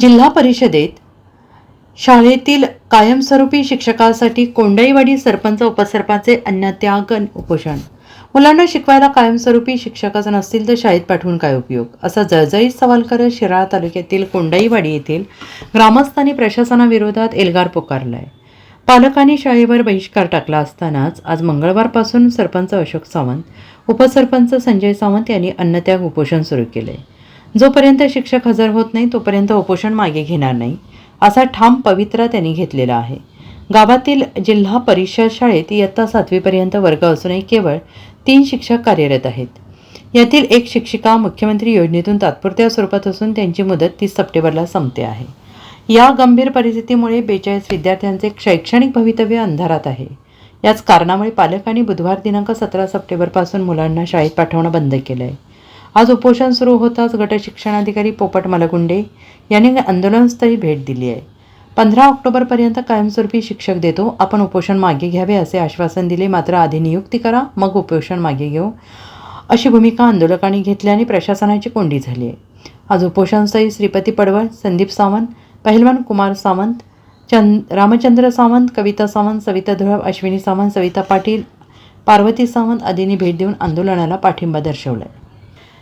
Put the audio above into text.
जिल्हा परिषदेत शाळेतील कायमस्वरूपी शिक्षकासाठी कोंडाईवाडी सरपंच उपसरपंचे अन्नत्यागन उपोषण. मुलांना शिकवायला कायमस्वरूपी शिक्षकच नसतील तर शाळेत पाठवून काय उपयोग? असा जळजळीत सवाल करत शिराळा तालुक्यातील कोंडाईवाडी येथील ग्रामस्थांनी प्रशासनाविरोधात एल्गार पुकारलाय. पालकांनी शाळेवर बहिष्कार टाकला असतानाच आज मंगळवारपासून सरपंच अशोक सावंत उपसरपंच संजय सावंत यांनी अन्नत्याग उपोषण सुरू केले जोपर्यंत शिक्षक हजर होत नाही तोपर्यंत उपोषण मागे घेणार नाही असा ठाम पवित्रा त्यांनी घेतलेला आहे. गावातील जिल्हा परिषद शाळेत इयत्ता सातवीपर्यंत वर्ग असूनही केवळ तीन शिक्षक कार्यरत आहेत. यातील एक शिक्षिका मुख्यमंत्री योजनेतून तात्पुरत्या स्वरूपात असून त्यांची मुदत तीस सप्टेंबरला संपते आहे. या गंभीर परिस्थितीमुळे बेचाळीस विद्यार्थ्यांचे शैक्षणिक भवितव्य अंधारात आहे. याच कारणामुळे पालकांनी बुधवार दिनांक सतरा सप्टेंबरपासून मुलांना शाळेत पाठवणं बंद केलं आहे आज उपोषण सुरू होताच गटशिक्षणाधिकारी पोपट मलगुंडे यांनी आंदोलनस्थळी भेट दिली आहे. पंधरा ऑक्टोबरपर्यंत कायमस्वरूपी शिक्षक देतो. आपण उपोषण मागे घ्यावे असे आश्वासन दिले. मात्र आधी नियुक्ती करा मग उपोषण मागे घेऊ अशी भूमिका आंदोलकांनी घेतल्याने प्रशासनाची कोंडी झाली आहे. आज उपोषणस्थळी श्रीपती पडवळ संदीप सावंत पहिलवान कुमार सावंत चंद रामचंद्र सावंत कविता सावंत सविता धुळप अश्विनी सावंत सविता पाटील पार्वती सावंत आदींनी भेट देऊन आंदोलनाला पाठिंबा दर्शवला